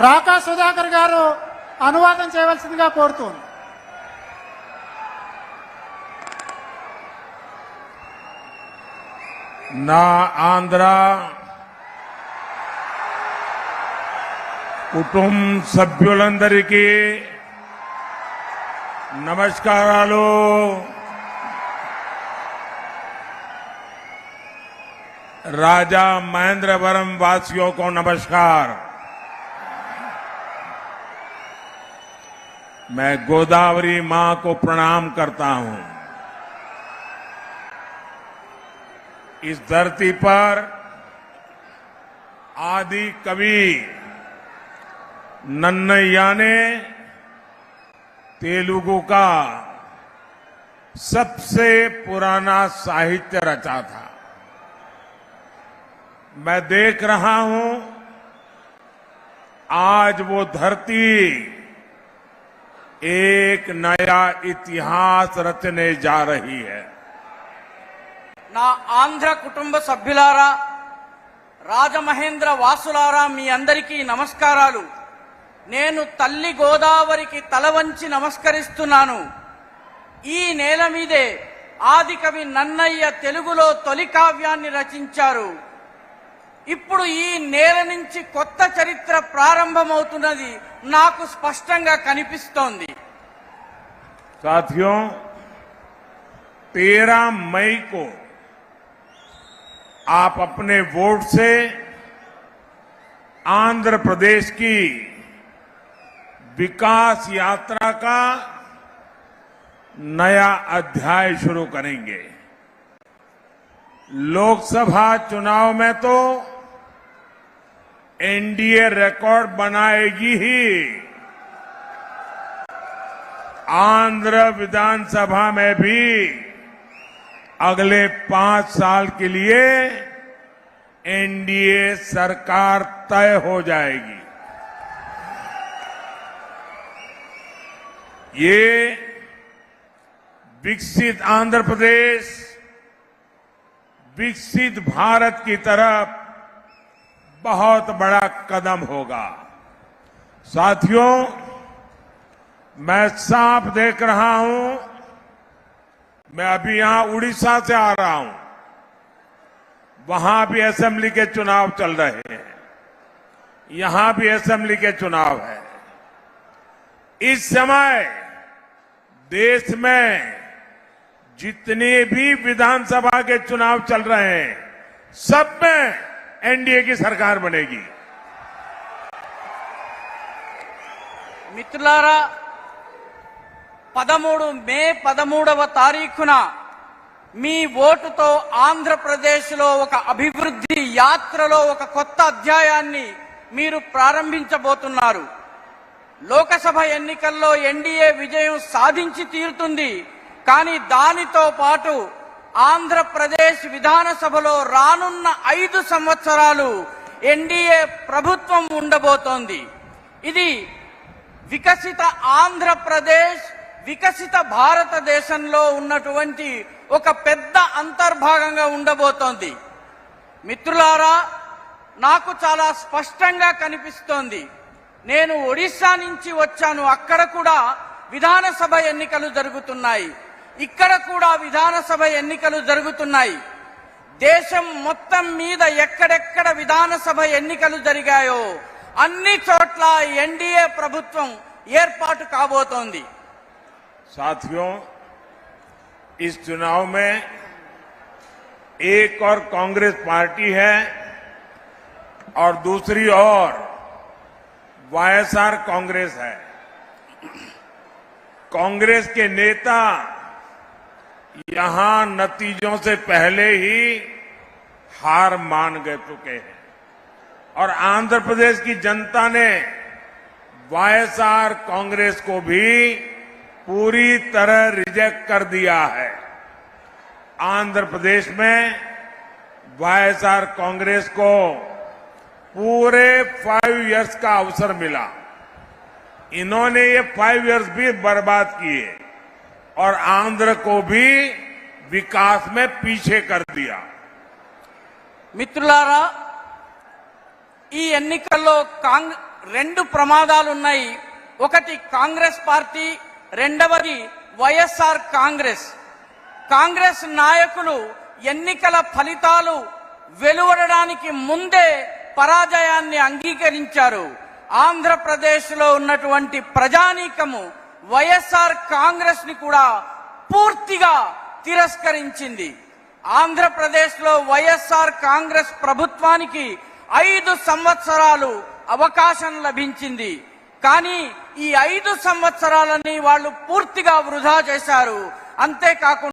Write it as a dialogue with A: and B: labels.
A: రాకా సుధాకర్ గారు అనువాదం చేయవలసిందిగా కోరుతుంది
B: నా ఆంధ్ర కుటుంబ సభ్యులందరికీ నమస్కారాలు राजा महेंद्रवरम वासियों को नमस्कार मैं गोदावरी माँ को प्रणाम करता हूँ। इस धरती पर आदि कवि नन्नैया ने तेलुगु का सबसे पुराना साहित्य रचा था। मैं देख रहा हूँ, आज वो धरती एक नया इतिहास रचने जा रही है
C: నా ఆంధ్ర కుటుంబ సభ్యులారా రాజమహేంద్ర వాసులారా మీ అందరికీ నమస్కారాలు నేను తల్లి గోదావరికి తల వంచి నమస్కరిస్తున్నాను ఈ నేల మీదే ఆదికవి నన్నయ్య తెలుగులో తొలి కావ్యాన్ని రచించారు ఇప్పుడు ఈ నేల నుంచి కొత్త చరిత్ర ప్రారంభమవుతున్నది నాకు స్పష్టంగా కనిపిస్తోంది
B: साथियों तेरह मई को आप अपने वोट से आंध्र प्रदेश की विकास यात्रा का नया अध्याय शुरू करेंगे लोकसभा चुनाव में तो एनडीए रिकॉर्ड बनाएगी ही। आंध्र विधानसभा में भी अगले पाँच साल के लिए एनडीए सरकार तय हो जाएगी। ये विकसित आंध्र प्रदेश, विकसित भारत की तरफ़ बहुत बड़ा कदम होगा। साथियों, मैं साफ़ देख रहा हूँ। मैं अभी यहाँ उड़ीसा से आ रहा हूँ। वहाँ भी असेंबली के चुनाव चल रहे हैं। यहाँ भी असेंबली के चुनाव है। इस समय देश में जितने भी विधानसभा के चुनाव चल रहे हैं, सब में एनडीए की सरकार बनेगी
C: మిత్రులారా పదమూడు మే పదమూడవ తారీఖున మీ ఓటుతో ఆంధ్రప్రదేశ్లో ఒక అభివృద్ధి యాత్రలో ఒక కొత్త అధ్యాయాన్ని మీరు ప్రారంభించబోతున్నారు లోకసభ ఎన్నికల్లో ఎన్డీఏ విజయం సాధించి తీరుతుంది కానీ దానితో పాటు ఆంధ్రప్రదేశ్ విధానసభలో రానున్న ఐదు సంవత్సరాలు ఎన్డీఏ ప్రభుత్వం ఉండబోతోంది. ఇది వికసిత ఆంధ్రప్రదేశ్ వికసిత భారతదేశంలో ఉన్నటువంటి ఒక పెద్ద అంతర్భాగంగా ఉండబోతోంది. మిత్రులారా నాకు చాలా స్పష్టంగా కనిపిస్తోంది. నేను ఒడిశా నుంచి వచ్చాను. అక్కడ కూడా విధానసభ ఎన్నికలు జరుగుతున్నాయి. ఇక్కడ కూడా విధానసభ ఎన్నికలు జరుగుతున్నాయి దేశం మొత్తం మీద ఎక్కడెక్కడ విధానసభ ఎన్నికలు జరిగాయో అన్ని చోట్ల ఎన్డీఏ ప్రభుత్వం ఏర్పాటు కాబోతోంది
B: साथियों इस चुनाव में एक और कांग्रेस पार्टी है और दूसरी ओर वाईएसआर कांग्रेस है कांग्रेस के नेता यहाँ नतीजों से पहले ही हार मान गए चुके हैं। और आंध्र प्रदेश की जनता ने वाईएसआर कांग्रेस को भी पूरी तरह रिजेक्ट कर दिया है। आंध्र प्रदेश में वाईएसआर कांग्रेस को पूरे फाइव इयर्स का अवसर मिला। इन्होंने ये फाइव इयर्स भी बर्बाद किए। और आंध्र को भी विकास में पीछे कर दिया
C: మిత్రులారా ఈ ఎన్నికల్లో కాంగ్ రెండు ప్రమాదాలు ఉన్నాయి ఒకటి కాంగ్రెస్ పార్టీ రెండవది వైఎస్ఆర్ కాంగ్రెస్ కాంగ్రెస్ నాయకులు ఎన్నికల ఫలితాలు వెలువడడానికి ముందే పరాజయాన్ని అంగీకరించారు ఆంధ్రప్రదేశ్ లో ఉన్నటువంటి ప్రజానీకము వైఎస్ఆర్ కాంగ్రెస్ని కూడా పూర్తిగా తిరస్కరించింది. ఆంధ్రప్రదేశ్లో వైఎస్ఆర్ కాంగ్రెస్ ప్రభుత్వానికి ఐదు సంవత్సరాలు అవకాశం లభించింది. కానీ ఈ ఐదు సంవత్సరాలని వాళ్ళు పూర్తిగా వృధా చేశారు. అంతేకాకుండా